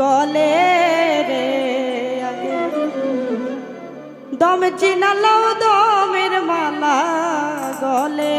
গলে রে আগে। দম চিনালো দমের মালা গলে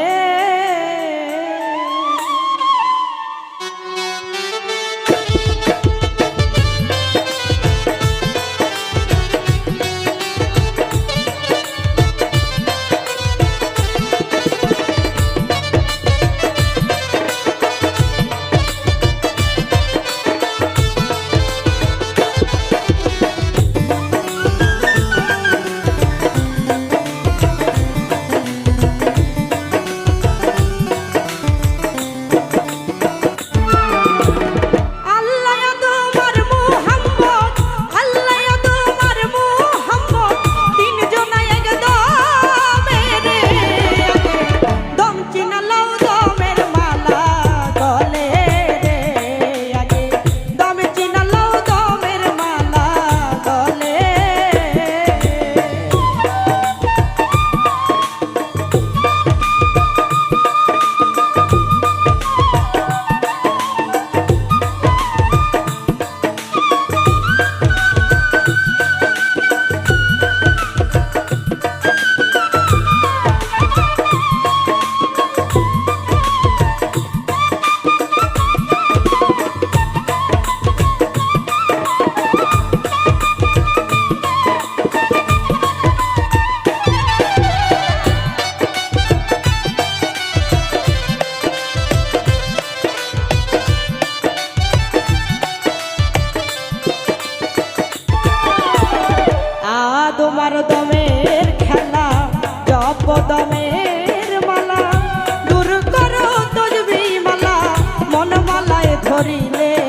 করিলে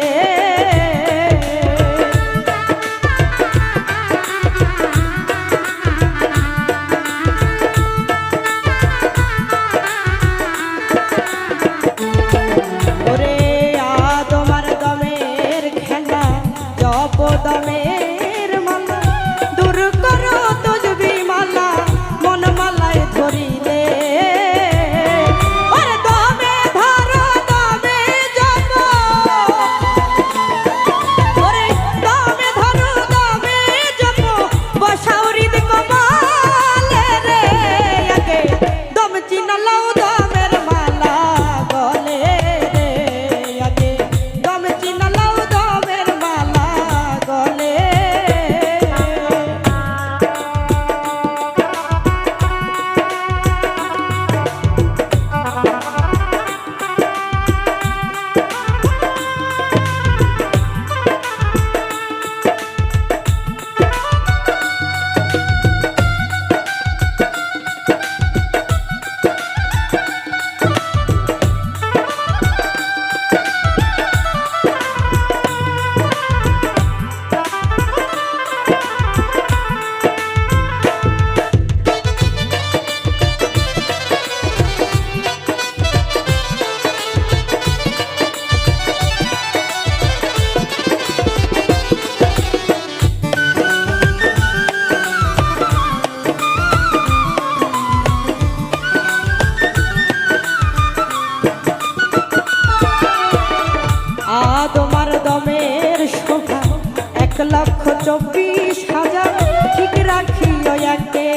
লক্ষ চব্বিশ হাজার ঠিক রাখিও একে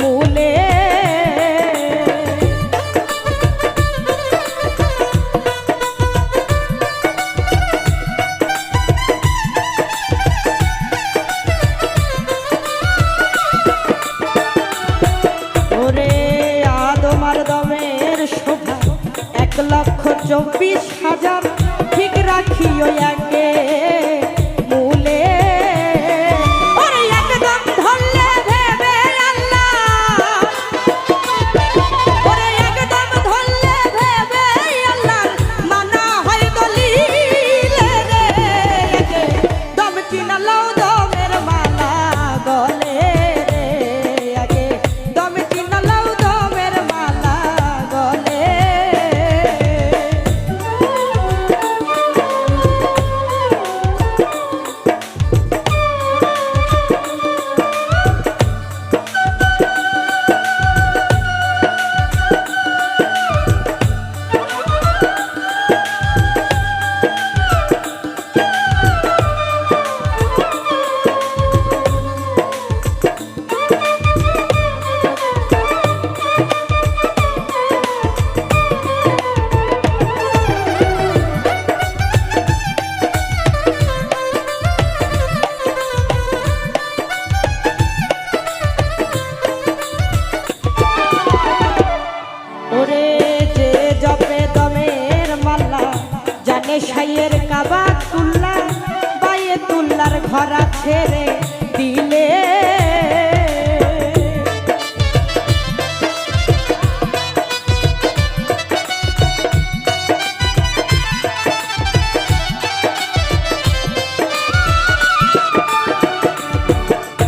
মূলে। এক লক্ষ চব্বিশ হাজার ঠিক রাখি রাখিও একে ঘরা ছেড়ে দিলে।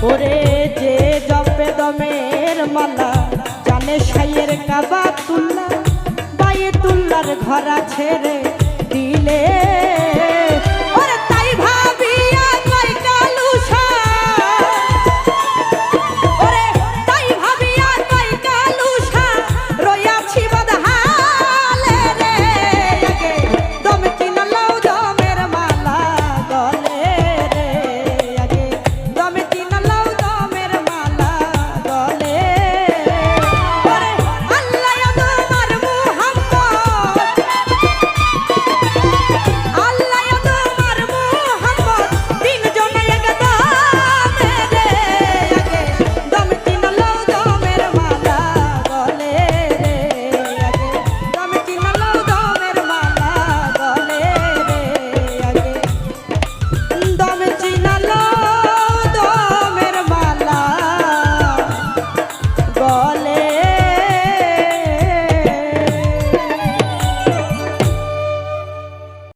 ওরে যে জপে দমের মালা, জানে সাইয়ের কাবা তুল্লা বায়ে তুল্লার ঘরা ছেড়ে দিলে।